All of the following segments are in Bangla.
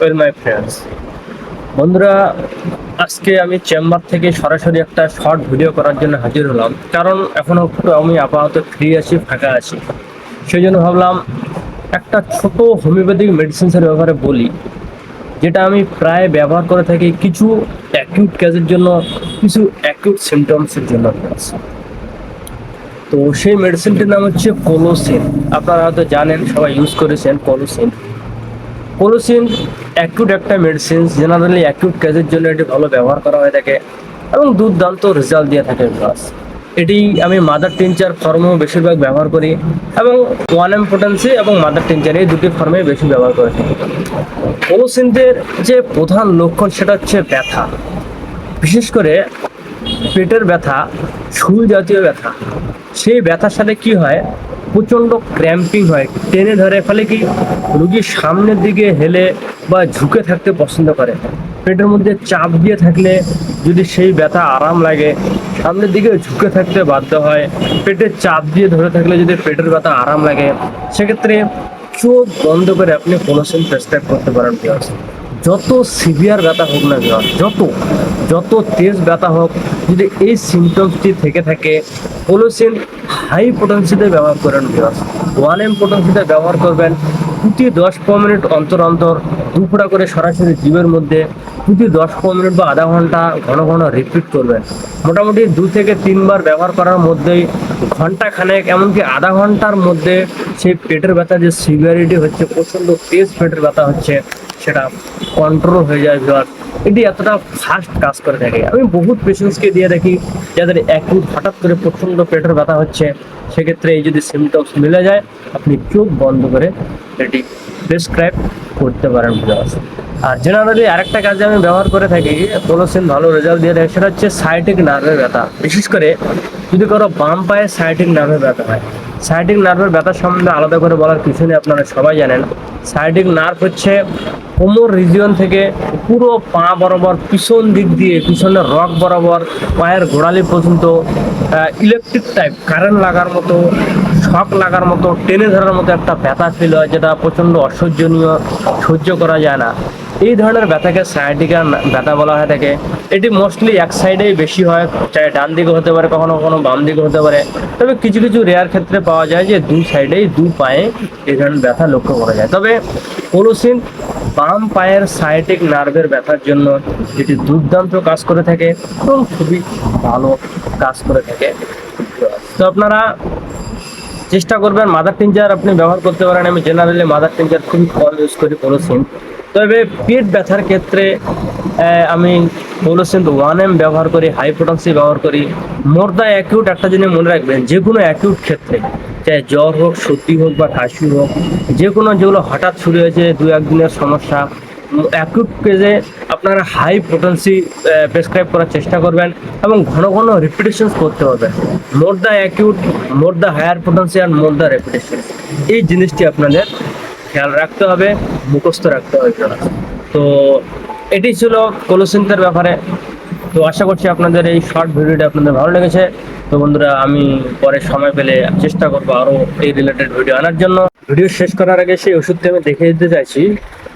ওয়েল মাই ফ্রেন্ডস বন্ধুরা, আজকে আমি চেম্বার থেকে সরাসরি একটা শর্ট ভিডিও করার জন্য হাজির হলাম। কারণ এখন একটু আমি আপাতত ফ্রি আছি, ফাঁকা আছি। সেই জন্য ভাবলাম একটা ছোট হোমিওপ্যাথিক মেডিসিনসের ব্যাপারে বলি, যেটা আমি প্রায় ব্যবহার করে থাকি কিছু অ্যাকিউট কেসের জন্য, কিছু অ্যাকিউট সিমটমসের জন্য। তো সেই মেডিসিনটির নাম হচ্ছে কোলোসিন আপনারা হয়তো জানেন, সবাই ইউজ করেছেন কোলোসিন কোলোসিন অ্যাকিউট একটা মেডিসিন জেনারেলি অ্যাকিউট কেসের জন্য এটি ভালো ব্যবহার করা হয়ে থাকে এবং দুর্দান্ত রেজাল্ট দিয়ে থাকে প্লাস এটি আমি মাদার টিনচার ফর্মেও বেশিরভাগ ব্যবহার করি এবং ওয়ান এম পোটেন্সি এবং মাদার টিনচার এই দুটি ফর্মে বেশি ব্যবহার করে থাকি। কোলোসিনদের যে প্রধান লক্ষণ সেটা হচ্ছে ব্যথা। বিশেষ করে পেটের ব্যথা শুল জাতীয় ব্যথা। সেই ব্যথার সাথে কি হয়? প্রচণ্ড ক্র্যাম্পিং হয়। টেনে ধরে ফলে কি রুগী সামনের দিকে হেলে বা ঝুঁকে থাকতে পছন্দ করে। পেটের মধ্যে চাপ দিয়ে থাকলে যদি সেই ব্যথা আরাম লাগে, সামনের দিকে ঝুঁকে থাকতে বাধ্য হয়। পেটের চাপ দিয়ে ধরে থাকলে যদি পেটের ব্যথা আরাম লাগে, সেক্ষেত্রে চোখ বন্ধ করে আপনি কোনো কোনোসিন প্রেসক্রাইব করতে পারেন যত সিভিয়ার ব্যথা হোক না যত যত তেজ ব্যথা হোক যদি এই সিমটমসটি থেকে থাকে কোলোসিন হাই পোটেন্সিতে ব্যবহার করেন ভিউয়ার্স ওয়ান এম পোটেন্সিতে ব্যবহার করবেন প্রতি দশ পনেরো মিনিট অন্তর অন্তর দুপুরা করে সরাসরি জীবের মধ্যে প্রতি দশ পনেরো মিনিট বা আধা ঘণ্টা ঘন ঘন রিপিট করবেন। মোটামুটি দু থেকে তিনবার ব্যবহার করার মধ্যেই ঘণ্টা খানেক এমনকি আধা ঘণ্টার মধ্যে সেই পেটের ব্যথা, যে সিভিয়ারিটি হচ্ছে, প্রচণ্ড তেজ পেটের ব্যথা হচ্ছে, সেটা কন্ট্রোল হয়ে যায় ভিউয়ার এটি এতটা ফাস্ট কাজ করে থাকে। আমি বহুত পেশেন্টসকে দিয়ে দেখি যাদের অ্যাকুট হঠাৎ করে প্রচণ্ড পেটের ব্যথা হচ্ছে, সেক্ষেত্রে এই যদি সিমটমস মিলে যায়, আপনি চোখ বন্ধ করে এটি প্রেসক্রাইব করতে পারেন ভিউয়ার্স আর জেনারেলি আরেকটা কাজে আমি ব্যবহার করে থাকি, কোলোসিন ভালো রেজাল্ট দিয়ে দেয়, সেটা হচ্ছে সাইটিক নার্ভের ব্যথা। বিশেষ করে যদি কারও বাম পায়ে সাইটিক নার্ভের ব্যথা হয় সাইটিক নার্ভের ব্যথা সম্বন্ধে আলাদা করে বলার কিছু নেই, আপনারা সবাই জানেন। সাইটিক নার্ভ হচ্ছে কোমর রিজিয়ন থেকে পুরো পা বরাবর পিছন দিক দিয়ে, পিছনের রক বরাবর, পায়ের গোড়ালি পর্যন্ত ইলেকট্রিক টাইপ কারেন্ট লাগার মতো শক লাগার মতো, টেনে ধরার মতো একটা ব্যথা ফিল হয়, যেটা প্রচণ্ড অসহ্যনীয়, সহ্য করা যায় না। এই ধরনের ব্যথাকে সায়াটিকা ব্যথা বলা হয়ে থাকে। এটি মোস্টলি এক সাইডেই বেশি হয়, চাই ডান দিকে হতে পারে, কখনো কখনো বাম দিকে হতে পারে। তবে কিছু কিছু রেয়ার ক্ষেত্রে পাওয়া যায় যে দু সাইডেই দু পায়ে এই ধরনের ব্যথা লক্ষ্য করা যায়। তবে কোলোসিন বাম পায়ের সাইটিক নার্ভের ব্যথার জন্য এটি দুর্দান্ত কাজ করে থাকে এবং খুবই ভালো কাজ করে থাকে। তো আপনারা চেষ্টা করবেন মাদার টিঞ্জার আপনি ব্যবহার করতে পারেন। আমি জেনারেলি মাদার টিঞ্জার খুবই কম ইউজ করি কোলোসিন। তবে পেট ব্যথার ক্ষেত্রে আমি কোলোসিন ওয়ান এম ব্যবহার করি হাই পোটেন্সি ব্যবহার করি। মোর দ্য অ্যাকিউট একটা জিনিস মনে রাখবেন, যে কোনো অ্যাকিউট ক্ষেত্রে, চাই জ্বর হোক, সর্দি হোক বা কাশি হোক, যে কোনো যেগুলো হঠাৎ শুরু হয়েছে, দু একদিনের সমস্যা অ্যাকিউট কেজে আপনারা হাই পোটেন্সি প্রেসক্রাইব করার চেষ্টা করবেন এবং ঘন ঘন রিপিটেশন করতে হবে। More the acute, more the higher potency R more the repetition এই জিনিসটি আপনাদের খেয়াল রাখতে হবে, মুখস্থ রাখতে হবে। তো এটি ছিল কোলোসিন্তের ব্যাপারে। তো আশা করছি আপনাদের এই শর্ট ভিডিওটা আপনাদের ভালো লেগেছে। তো বন্ধুরা, আমি পরে সময় পেলে চেষ্টা করব আরও এই রিলেটেড ভিডিও আনার জন্য। ভিডিও শেষ করার আগে সেই ওষুধটি আমি দেখে দিতে চাইছি।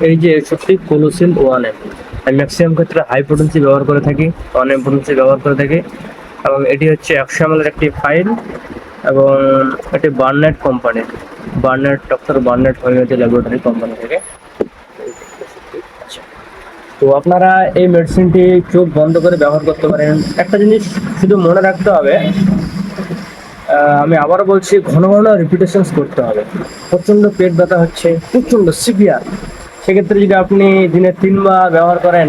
এই যে ওষুধটি কোলোসিন ওয়ান আমি ম্যাক্সিমাম ক্ষেত্রে হাই পোটেন্সি ব্যবহার করে থাকি ওয়ান এম পোটেন্সি ব্যবহার করে থাকি। এবং এটি হচ্ছে একশো এমএলের একটি ফাইল এবং এটি বার্নেট কোম্পানির Burnett doctor Burnett homeopathy laboratory company থেকে। তো আপনারা এই মেডিসিনটি চোখ বন্ধ করে ব্যবহার করতে পারেন। একটা জিনিস শুধু মনে রাখতে হবে আমি আবারও বলছি, ঘন ঘন রিপিটেশনস করতে হবে। প্রচণ্ড পেট ব্যথা হচ্ছে, প্রচণ্ড সিভিয়ার সেক্ষেত্রে যদি আপনি দিনে তিনবার ব্যবহার করেন,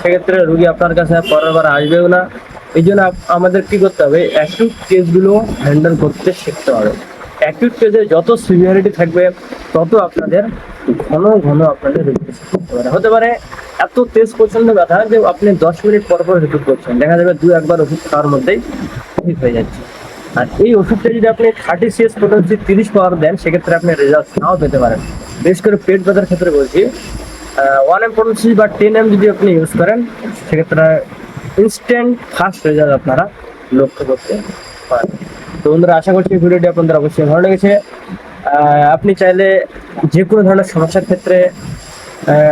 সেক্ষেত্রে রুগী আপনার কাছে পরের বার আসবেও না। এই জন্য আমাদের কি করতে হবে অ্যাকিউট কেসগুলো হ্যান্ডেল করতে শিখতে হবে। অ্যাকিউট কেসে যত সিভিয়ারিটি থাকবে, তত আপনাদের ঘন ঘন আপনাদের পারে হতে পারে এত তেজ প্রচণ্ড ব্যথা যে আপনি দশ মিনিট পর পর রিপিট করছেন। দেখা যাবে দু একবার ওষুধ খাওয়ার মধ্যেই ঠিক হয়ে যাচ্ছে। আর এই ওষুধটা যদি আপনি থার্টি সিএস পোটেন্সি তিরিশ পাওয়ার দেন, সেক্ষেত্রে আপনি রেজাল্ট নাও পেতে পারেন। বিশেষ করে পেট ব্যথার ক্ষেত্রে বলছি ওয়ান এম পোটেন্সি বা টেন এম যদি আপনি ইউজ করেন, সেক্ষেত্রে ইনস্ট্যান্ট ফাস্ট রেজাল্ট আপনারা লক্ষ্য করতে পারেন তো বন্ধুরা, আশা করছি ভিডিওটি আপনাদের অবশ্যই ভালো লেগেছে। আপনি চাইলে যে কোনো ধরনের সমস্যার ক্ষেত্রে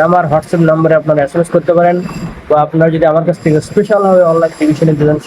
আমার হোয়াটসঅ্যাপ নম্বরে আপনারা এস করতে পারেন বা আপনারা যদি আমার কাছ থেকে স্পেশালভাবে অনলাইন টিভিশনে চান